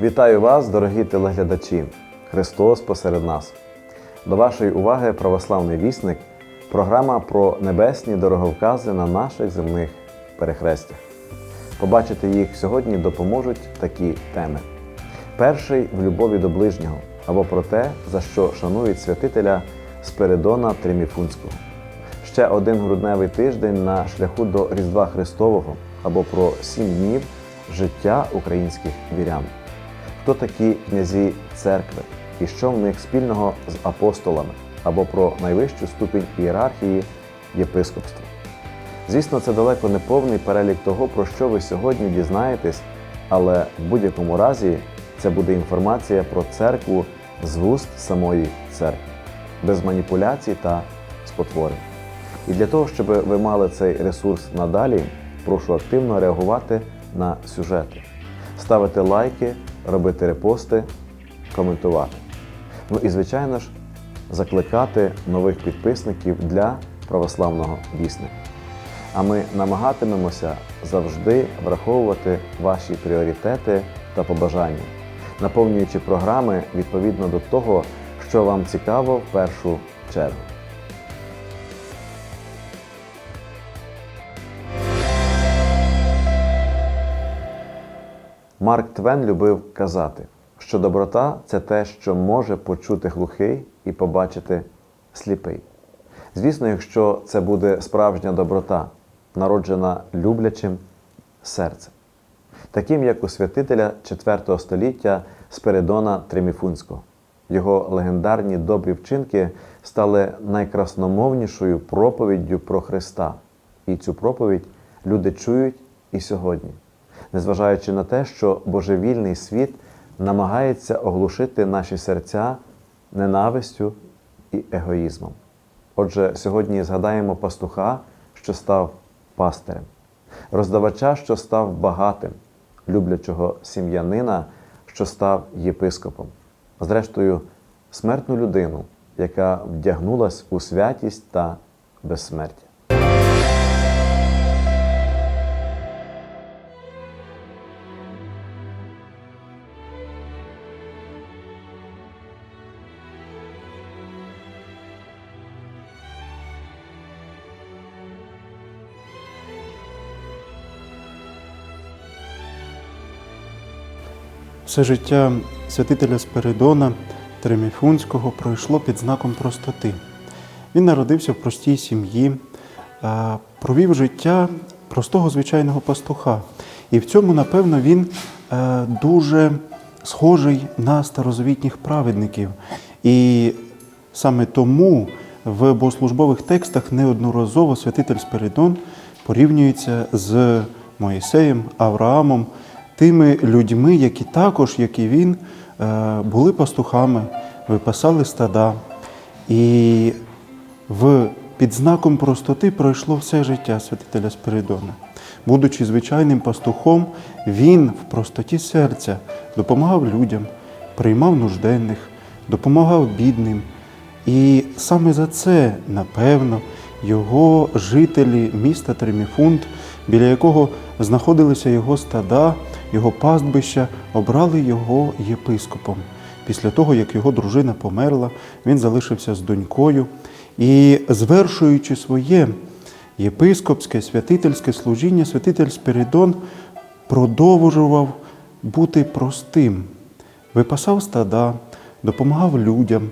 Вітаю вас, дорогі телеглядачі! Христос посеред нас. До вашої уваги православний вісник, програма про небесні дороговкази на наших земних перехрестях. Побачити їх сьогодні допоможуть такі теми: перший в любові до ближнього або про те, за що шанують святителя Спиридона Триміфунського. Ще один грудневий тиждень на шляху до Різдва Христового або про сім днів життя українських вірян. Хто такі князі церкви і що в них спільного з апостолами або про найвищу ступінь ієрархії єпископства. Звісно, це далеко не повний перелік того, про що ви сьогодні дізнаєтесь, але в будь-якому разі це буде інформація про церкву з вуст самої церкви, без маніпуляцій та спотворень. І для того, щоб ви мали цей ресурс надалі, прошу активно реагувати на сюжети, ставити лайки, робити репости, коментувати. Ну і, звичайно ж, закликати нових підписників для православного вісника. А ми намагатимемося завжди враховувати ваші пріоритети та побажання, наповнюючи програми відповідно до того, що вам цікаво в першу чергу. Марк Твен любив казати, що доброта це те, що може почути глухий і побачити сліпий. Звісно, якщо це буде справжня доброта, народжена люблячим серцем, таким як у святителя IV століття Спиридона Триміфунського. Його легендарні добрі вчинки стали найкрасномовнішою проповіддю про Христа. І цю проповідь люди чують і сьогодні, незважаючи на те, що божевільний світ намагається оглушити наші серця ненавистю і егоїзмом. Отже, сьогодні згадаємо пастуха, що став пастирем, роздавача, що став багатим, люблячого сім'янина, що став єпископом, зрештою, смертну людину, яка вдягнулась у святість та безсмертя. Все життя святителя Спиридона Треміфунського пройшло під знаком простоти. Він народився в простій сім'ї, провів життя простого звичайного пастуха. І в цьому, напевно, він е, дуже схожий на старозавітніх праведників. І саме тому в богослужбових текстах неодноразово святитель Спиридон порівнюється з Моїсеєм, Авраамом, тими людьми, які також, як і він, е, були пастухами, випасали стада. І в під знаком простоти пройшло все життя святителя Спиридона. Будучи звичайним пастухом, він в простоті серця допомагав людям, приймав нужденних, допомагав бідним. І саме за це, напевно, його жителі міста Треміфунт, біля якого знаходилися його стада, його пастбища, обрали його єпископом. Після того, як його дружина померла, він залишився з донькою і, звершуючи своє єпископське святительське служіння, святитель Спиридон продовжував бути простим, випасав стада, допомагав людям.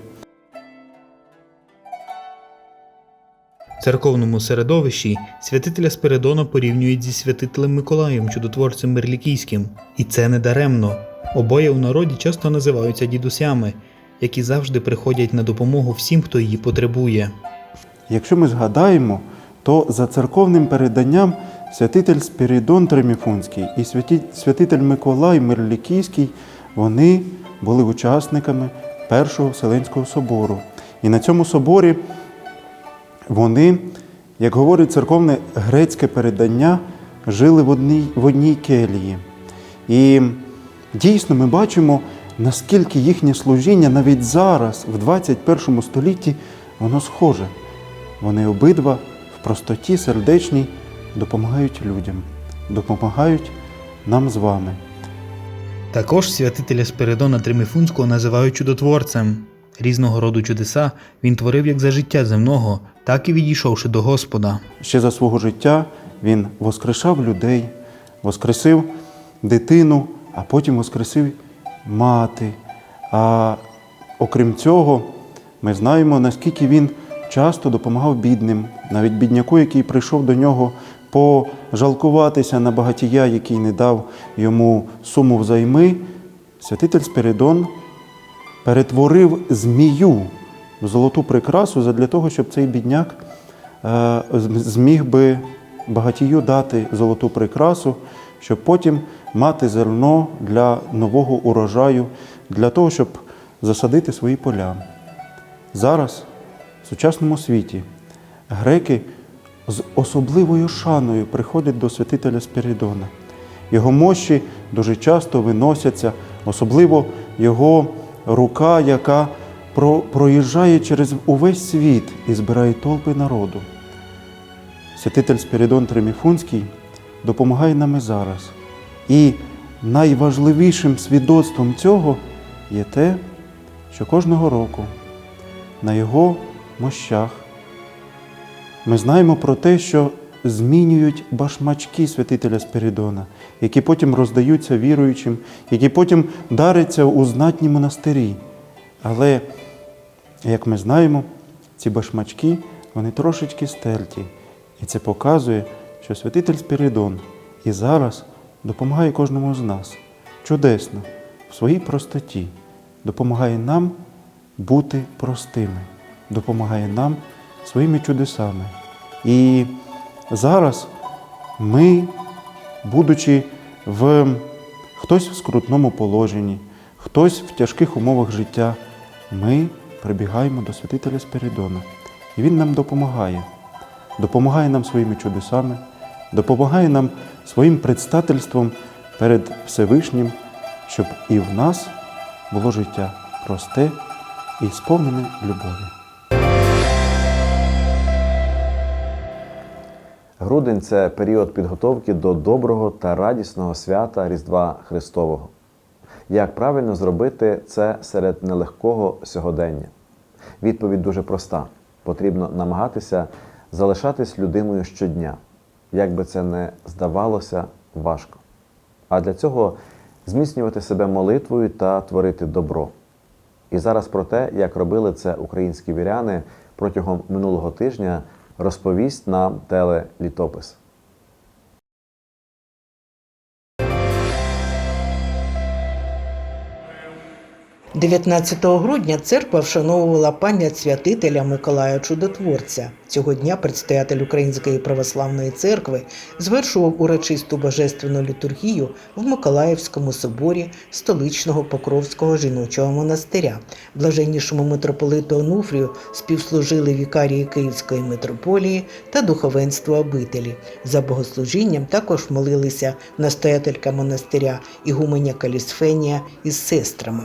Церковному середовищі святителя Спиридона порівнюють зі святителем Миколаєм, чудотворцем Мерлікійським. І це не даремно. Обоє у народі часто називаються дідусями, які завжди приходять на допомогу всім, хто її потребує. Якщо ми згадаємо, то за церковним переданням святитель Спіридон Треміфунський і святитель Миколай Мирлікійський вони були учасниками Першого Вселенського собору. І на цьому соборі вони, як говорить церковне грецьке передання, жили в одній, в одній келії. І дійсно ми бачимо, наскільки їхнє служіння навіть зараз, в 21 столітті, воно схоже. Вони обидва в простоті сердечній допомагають людям, допомагають нам з вами. Також святителя Спиридона Тримифунського називають чудотворцем. Різного роду чудеса він творив як за життя земного, так і відійшовши до Господа. Ще за свого життя він воскрешав людей, воскресив дитину, а потім воскресив мати. А окрім цього, ми знаємо, наскільки він часто допомагав бідним, навіть бідняку, який прийшов до нього пожалкуватися на багатія, який не дав йому суму взайми. Святитель Спиридон перетворив змію в золоту прикрасу задля того, щоб цей бідняк е, зміг би багатію дати золоту прикрасу, щоб потім мати зерно для нового урожаю, для того, щоб засадити свої поля. Зараз в сучасному світі греки з особливою шаною приходять до святителя Спірідона. Його мощі дуже часто виносяться, особливо його рука, яка проїжджає через увесь світ і збирає толпи народу. Святитель Спірідон Треміфунський допомагає нам і зараз. І найважливішим свідоцтвом цього є те, що кожного року на його мощах ми знаємо про те, що змінюють башмачки святителя Спиридона, які потім роздаються віруючим, які потім даряться у знатні монастирі. Але, як ми знаємо, ці башмачки вони трошечки стерті. І це показує, що святитель Спиридон і зараз допомагає кожному з нас чудесно, в своїй простоті, допомагає нам бути простими, допомагає нам своїми чудесами. І зараз ми, будучи в хтось в скрутному положенні, хтось в тяжких умовах життя, ми прибігаємо до святителя Спиридона. І він нам допомагає. Допомагає нам своїми чудесами, допомагає нам своїм предстательством перед Всевишнім, щоб і в нас було життя просте і сповнене любові. Грудень це період підготовки до доброго та радісного свята Різдва Христового. Як правильно зробити це серед нелегкого сьогодення? Відповідь дуже проста: потрібно намагатися залишатись людиною щодня, як би це не здавалося важко. А для цього зміцнювати себе молитвою та творити добро. І зараз про те, як робили це українські віряни протягом минулого тижня, розповість нам телелітопис. 19 грудня церква вшановувала пам'ять святителя Миколая Чудотворця. Цього дня предстоятель Української православної церкви звершував урочисту божественну літургію в Миколаївському соборі столичного Покровського жіночого монастиря. Блаженнішому митрополиту Онуфрію співслужили вікарії Київської митрополії та духовенство обителі. За богослужінням також молилися настоятелька монастиря Ігуменя Калісфенія із сестрами.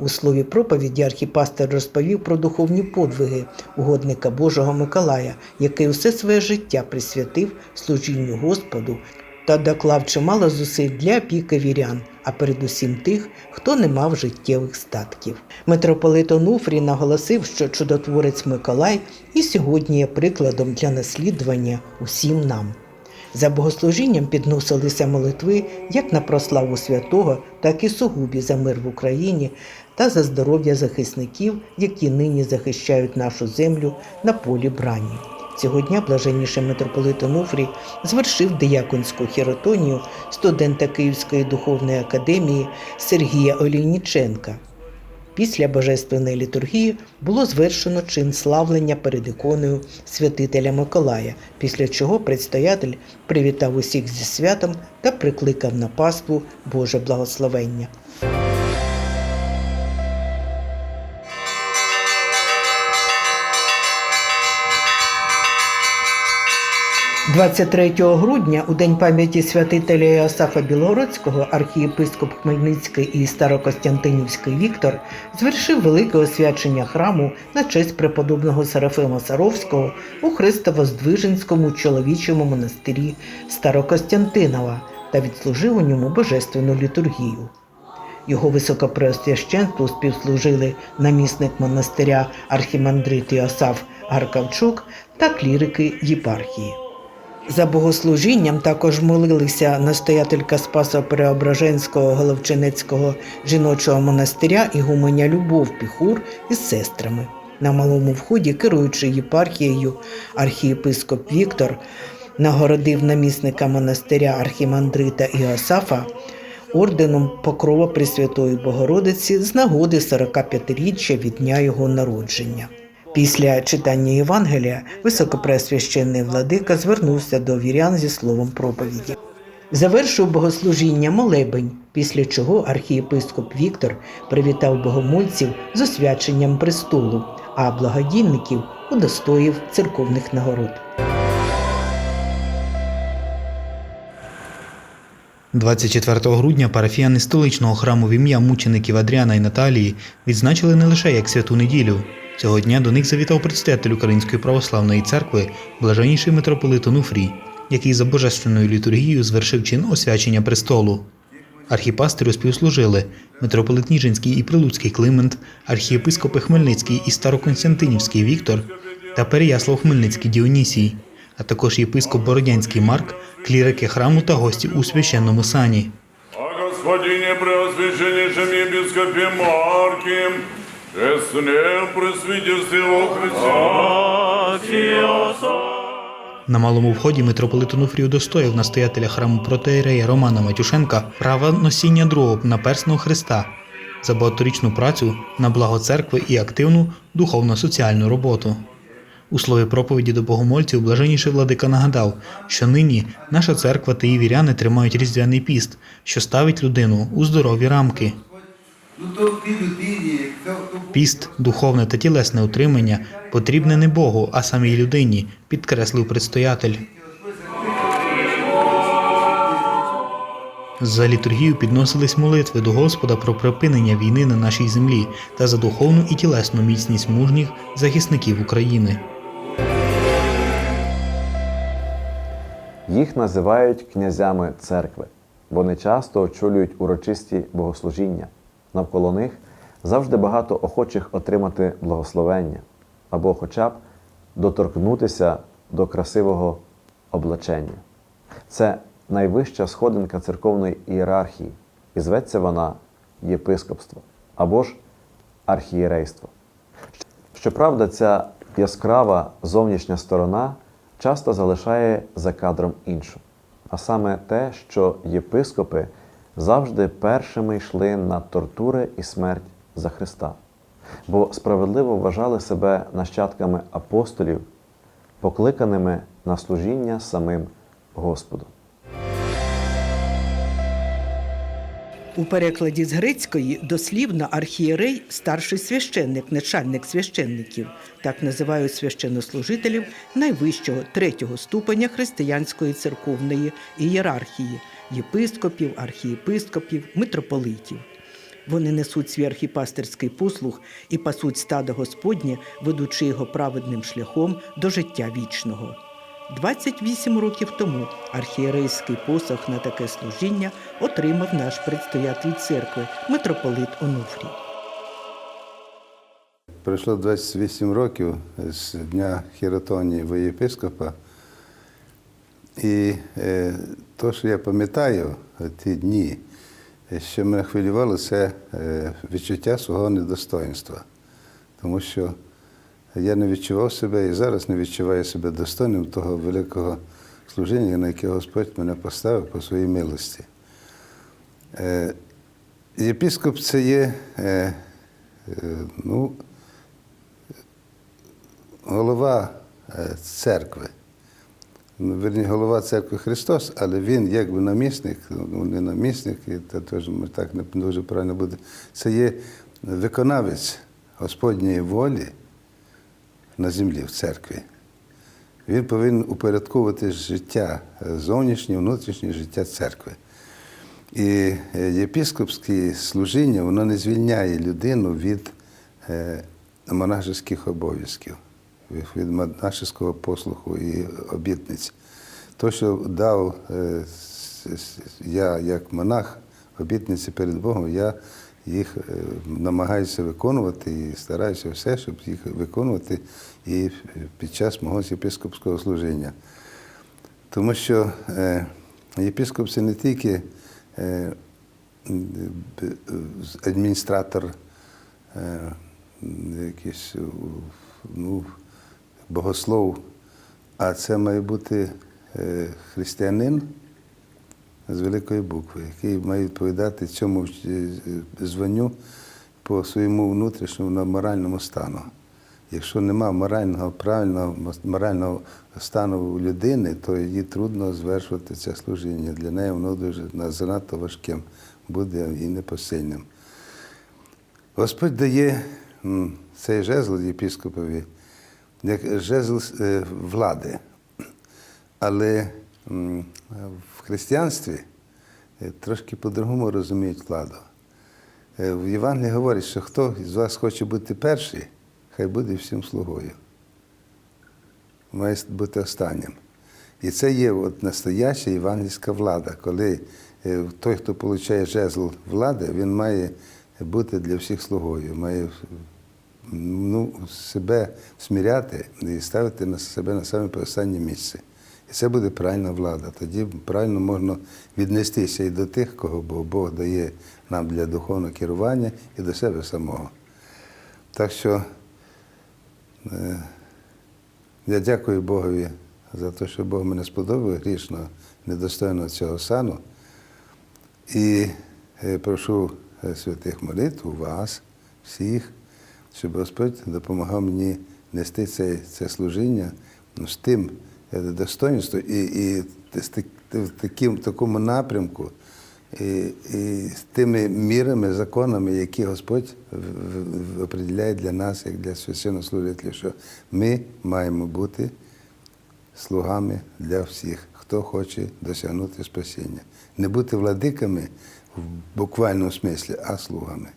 У слові проповіді архіпастер розповів про духовні подвиги угодника Божого Миколая, який усе своє життя присвятив служінню Господу та доклав чимало зусиль для опіки вірян, а передусім тих, хто не мав життєвих статків. Митрополит Онуфрій наголосив, що чудотворець Миколай і сьогодні є прикладом для наслідування усім нам. За богослужінням підносилися молитви як на прославу святого, так і сугубі за мир в Україні та за здоров'я захисників, які нині захищають нашу землю на полі брані. Цього дня блаженніший митрополит Онуфрій звершив дияконську хіротонію студента Київської духовної академії Сергія Олійніченка. Після божественної літургії було звершено чин славлення перед іконою святителя Миколая, після чого предстоятель привітав усіх зі святом та прикликав на паству Боже благословення. – 23 грудня, у день пам'яті святителя Іосафа Білгородського, архієпископ Хмельницький і Старокостянтинівський Віктор звершив велике освячення храму на честь преподобного Серафима Саровського у Христово-Здвиженському чоловічому монастирі Старокостянтинова та відслужив у ньому божественну літургію. Його високопреосвященству співслужили намісник монастиря архімандрит Іосаф Гаркавчук та клірики єпархії. За богослужінням також молилися настоятелька Спасо Преображенського Головчинецького жіночого монастиря Ігуменя Любов Піхур із сестрами. На малому вході, керуючи єпархією, архієпископ Віктор нагородив намісника монастиря архімандрита Іосафа орденом Покрова Пресвятої Богородиці з нагоди 45-річчя від дня його народження. Після читання Євангелія високопресвященний владика звернувся до вірян зі словом проповіді. Завершив богослужіння молебень, після чого архієпископ Віктор привітав богомольців з освяченням престолу, а благодійників удостоїв церковних нагород. 24 грудня парафіяни столичного храму в ім'я мучеників Адріана і Наталії відзначили не лише як святу неділю. Цього дня до них завітав предстоятель Української православної церкви, блаженніший митрополит Онуфрій, який за божественною літургією звершив чин освячення престолу. Архіпастирю співслужили митрополит Ніжинський і Прилуцький Климент, архієпископи Хмельницький і Староконстантинівський Віктор та Переяслав Хмельницький Діонісій, а також єпископ Бородянський Марк, клірики храму та гості у священному сані. О Господине Преосвященнейшем Епископе Марке, Честне пресвитерстве во Христе. На малому вході митрополит Онуфрій удостоїв настоятеля храму протеєрея Романа Матюшенка права носіння другого наперсного Христа за багаторічну працю на благо церкви і активну духовно-соціальну роботу. У слові проповіді до богомольців блаженніший владика нагадав, що нині наша церква та її віряни тримають різдвяний піст, що ставить людину у здорові рамки. Піст, духовне та тілесне утримання потрібне не Богу, а самій людині, підкреслив предстоятель. За літургію підносились молитви до Господа про припинення війни на нашій землі та за духовну і тілесну міцність мужніх захисників України. Їх називають князями церкви. Вони часто очолюють урочисті богослужіння. Навколо них завжди багато охочих отримати благословення або хоча б доторкнутися до красивого облачення. Це найвища сходинка церковної ієрархії, і зветься вона єпископство або ж архієрейство. Щоправда, ця яскрава зовнішня сторона часто залишає за кадром іншу, а саме те, що єпископи завжди першими йшли на тортури і смерть за Христа, бо справедливо вважали себе нащадками апостолів, покликаними на служіння самим Господу. У перекладі з грецької дослівно архієрей старший священник, начальник священників. Так називають священнослужителів найвищого третього ступеня християнської церковної ієрархії єпископів, архієпископів, митрополитів. Вони несуть свій послуг і пасуть стадо Господнє, ведучи його праведним шляхом до життя вічного. 28 років тому архієрейський посох на таке служіння отримав наш предстоятель церкви митрополит Онуфрій. пройшло 28 років з дня хіротонії воєпископа. І е, то, що я пам'ятаю ті дні, що мене хвилювало, це е, відчуття свого недостоинства. Тому що я не відчував себе і зараз не відчуваю себе достойним того великого служіння, на яке Господь мене поставив по своїй милості. Е, Єпископ це є е, е, ну, голова церкви. Ну, Верні, голова церкви Христос, але він якби намісник, ну не намісник, і це теж так не дуже правильно буде. Це є виконавець Господньої волі на землі в церкві. Він повинен упорядковувати життя, е, зовнішнє, внутрішнє життя церкви. І е, єпископське служіння воно не звільняє людину від е, монашеських обов'язків, від монашеського послуху і обітниць. То, що дав я як монах обітниці перед Богом, я їх е, намагаюся виконувати і стараюся все, щоб їх виконувати і під час мого єпископського служіння. Тому що е, єпископ це не тільки е, е, адміністратор, е, якийсь ну, богослов, а це має бути е, християнин з великої букви, який має відповідати цьому е, званню по своєму внутрішньому моральному стану. Якщо нема морального, правильного морального стану у людини, то їй трудно звершувати це служіння. Для неї воно дуже занадто важким буде і непосильним. Господь дає цей жезл єпископові як жезл е, влади. Але в християнстві е, трошки по-другому розуміють владу. Е, В Євангелії говорить, що хто з вас хоче бути перший, хай буде всім слугою. Має бути останнім. І це є от настояща євангельська влада, коли е, той, хто отримує жезл влади, він має бути для всіх слугою, має ну, себе сміряти і ставити на себе на саме останнє місце. І це буде правильна влада. Тоді правильно можна віднестися і до тих, кого Бог- дає нам для духовного керування, і до себе самого. Так що е, я дякую Богові за те, що Бог мене сподобав грішно, недостойно цього сану. І е, прошу е, святих молитв вас, всіх, щоб Господь допомагав мені нести це, це служіння ну, з тим е, достоинством і, і в таким, такому напрямку, і, і з тими мірами, законами, які Господь определяє для нас, як для священнослужителів, що ми маємо бути слугами для всіх, хто хоче досягнути спасіння. Не бути владиками в буквальному смислі, а слугами.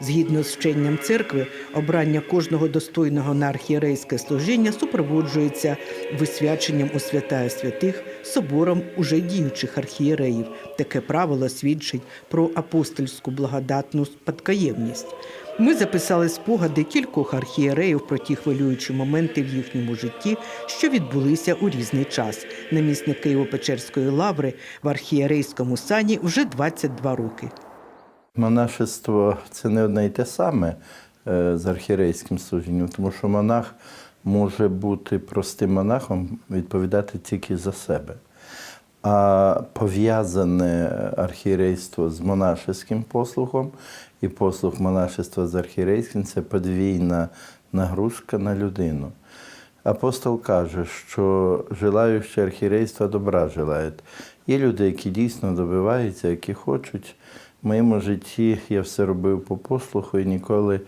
Згідно з вченням церкви, обрання кожного достойного на архієрейське служіння супроводжується висвяченням у святая святих собором уже діючих архієреїв. Таке правило свідчить про апостольську благодатну спадкоємність. Ми записали спогади кількох архієреїв про ті хвилюючі моменти в їхньому житті, що відбулися у різний час. Намісник Києво-Печерської лаври в архієрейському сані вже 22 роки. Монашество це не одне й те саме е, з архірейським служінням, тому що монах може бути простим монахом, відповідати тільки за себе. А пов'язане архієрейство з монашеським послухом і послуг монашества з архієрейським це подвійна нагрузка на людину. Апостол каже, що желаючи архірейства добра желають. Є люди, які дійсно добиваються, які хочуть. В моєму житті я все робив по послуху і ніколи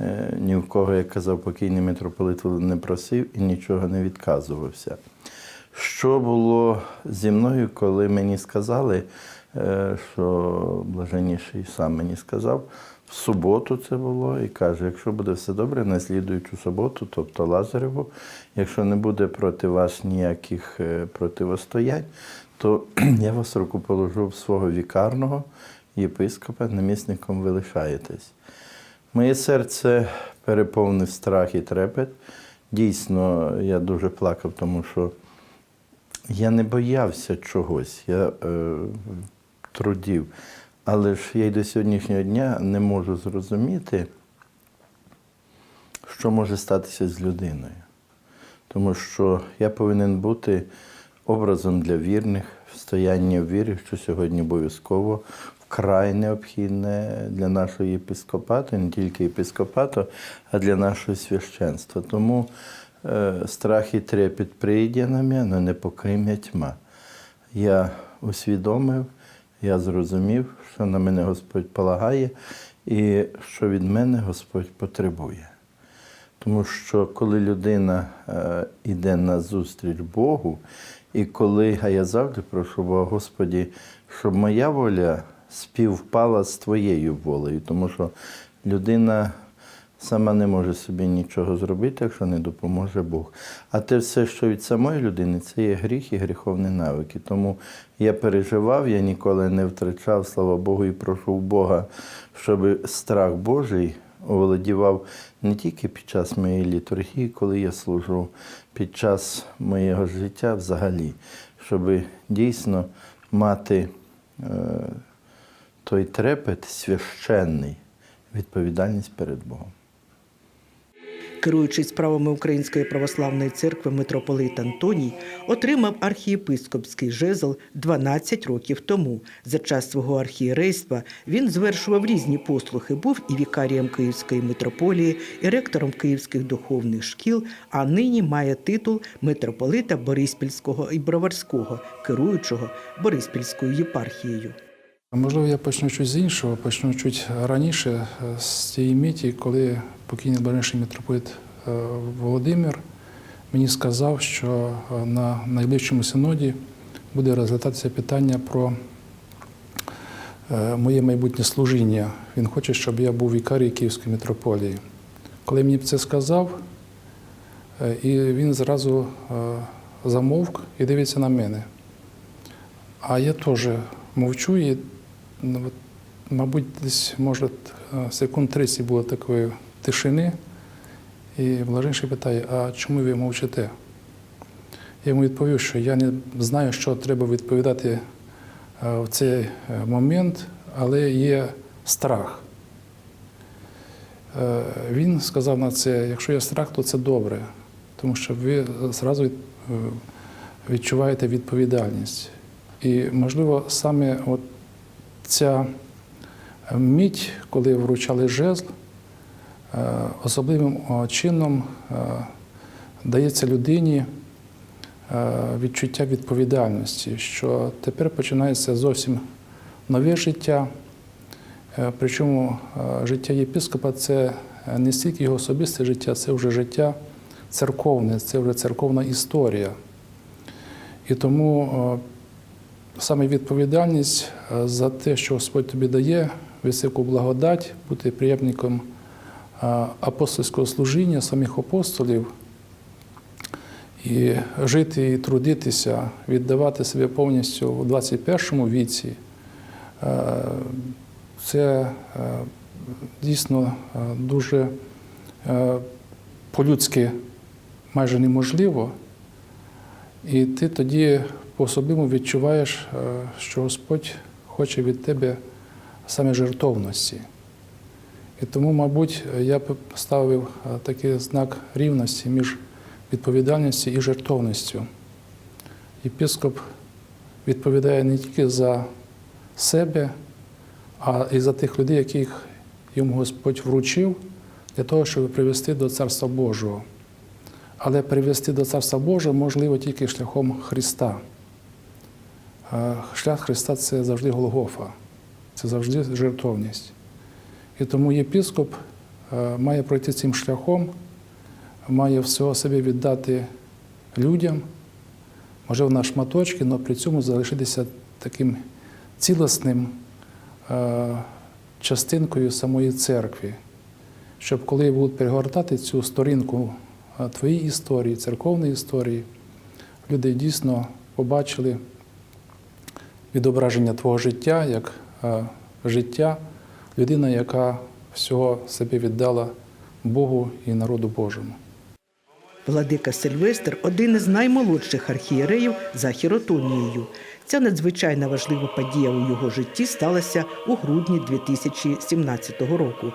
е, ні в кого, як казав покійний митрополит, не просив і нічого не відказувався. Що було зі мною, коли мені сказали, е, що блаженніший сам мені сказав, в суботу це було, і каже, якщо буде все добре, на слідуючу суботу, тобто Лазареву, якщо не буде проти вас ніяких е, противостоянь, то я вас руку положу в свого вікарного єпископа, намісником ви лишаєтесь. Моє серце переповнив страх і трепет. Дійсно, я дуже плакав, тому що я не боявся чогось, я е, трудів. Але ж я й до сьогоднішнього дня не можу зрозуміти, що може статися з людиною. Тому що я повинен бути образом для вірних, стояння в вірі, що сьогодні обов'язково вкрай необхідне для нашого єпископату, не тільки єпископату, а для нашого священства. Тому е, страх і трепет прийде на мене, не покриме тьма. Я усвідомив, я зрозумів, що на мене Господь полагає і що від мене Господь потребує. Тому що коли людина е, йде на зустріч Богу, і коли, а я завжди прошу Бога, Господі, щоб моя воля співпала з твоєю волею, тому що людина сама не може собі нічого зробити, якщо не допоможе Бог. А те все, що від самої людини, це є гріх і гріховні навики. Тому я переживав, я ніколи не втрачав, слава Богу, і прошу Бога, щоб страх Божий оволодівав не тільки під час моєї літургії, коли я служу, під час моєго життя взагалі, щоб дійсно мати е, той трепет священний, відповідальність перед Богом. Керуючись справами Української православної церкви, митрополит Антоній отримав архієпископський жезл 12 років тому. За час свого архієрейства він звершував різні послухи, був і вікарієм Київської митрополії, і ректором київських духовних шкіл, а нині має титул митрополита Бориспільського і Броварського, керуючого Бориспільською єпархією. Можливо, я почну чуть з іншого, почну чуть раніше е, з тієї миті, коли покійний блаженніший митрополит е, Володимир мені сказав, що е, на найближчому синоді буде розглядатися питання про моє майбутнє служіння. Він хоче, щоб я був вікарій Київської митрополії. Коли мені це сказав, і він зразу замовк і дивиться на мене. А я теж мовчу і, ну, от, мабуть, десь, може, е, секунд 30 було такої тишини. І блаженший питає, а чому ви мовчите? Я йому відповів, що я не знаю, що треба відповідати е, в цей е, момент, але є страх. Він сказав на це, якщо є страх, то це добре, тому що ви зразу відчуваєте відповідальність. І, можливо, саме от ця мить, коли вручали жезл, е, особливим чином е, дається людині е, відчуття відповідальності, що тепер починається зовсім нове життя. Е, Причому е, життя єпископа це не стільки його особисте життя, це вже життя церковне, це вже церковна історія. І тому е, саме відповідальність е, за те, що Господь тобі дає, високу благодать, бути приємником е, апостольського служіння, самих апостолів, і жити і трудитися, віддавати себе повністю у 21 віці. е, Це дійсно дуже по-людськи майже неможливо. І ти тоді по-особливому відчуваєш, е, що Господь хоче від тебе саме жертовності. І тому, мабуть, я б поставив е, такий знак рівності між відповідальністю і жертовністю. Єпископ відповідає не тільки за себе, а і за тих людей, яких йому Господь вручив, для того, щоб привести до Царства Божого. Але привести до Царства Божого можливо тільки шляхом Христа. Шлях Христа це завжди Голгофа, це завжди жертовність. І тому єпископ е, має пройти цим шляхом, має всього себе віддати людям, можливо, на шматочки, але при цьому залишитися таким цілісним е, частинкою самої церкви, щоб коли будуть перегортати цю сторінку е, твоєї історії, церковної історії, люди дійсно побачили відображення твого життя як е, життя людина, яка всього себе віддала Богу і народу Божому. Владика Сильвестр один із наймолодших архієреїв за хіротонією. Ця надзвичайно важлива подія у його житті сталася у грудні 2017 року.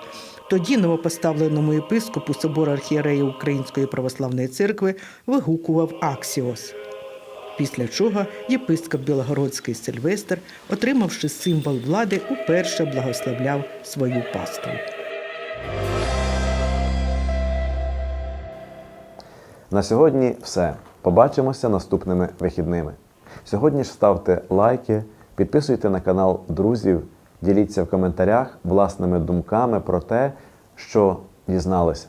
Тоді новопоставленому єпископу собор архієреїв Української православної церкви вигукував Аксіос. Після чого єпископ Білогородський Сильвестр, отримавши символ влади, уперше благословляв свою паству. На сьогодні все. Побачимося наступними вихідними. Сьогодні ж ставте лайки, підписуйте на канал друзів, діліться в коментарях власними думками про те, що дізналися.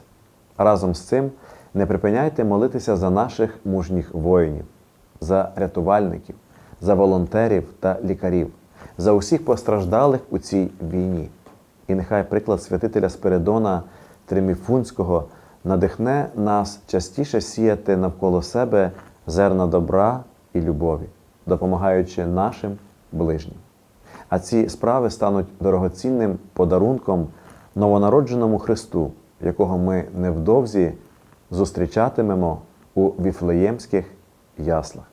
Разом з цим не припиняйте молитися за наших мужніх воїнів, за рятувальників, за волонтерів та лікарів, за усіх постраждалих у цій війні. І нехай приклад святителя Спиридона Триміфунського надихне нас частіше сіяти навколо себе зерна добра і любові, допомагаючи нашим ближнім. А ці справи стануть дорогоцінним подарунком новонародженому Христу, якого ми невдовзі зустрічатимемо у віфлеємських яслах.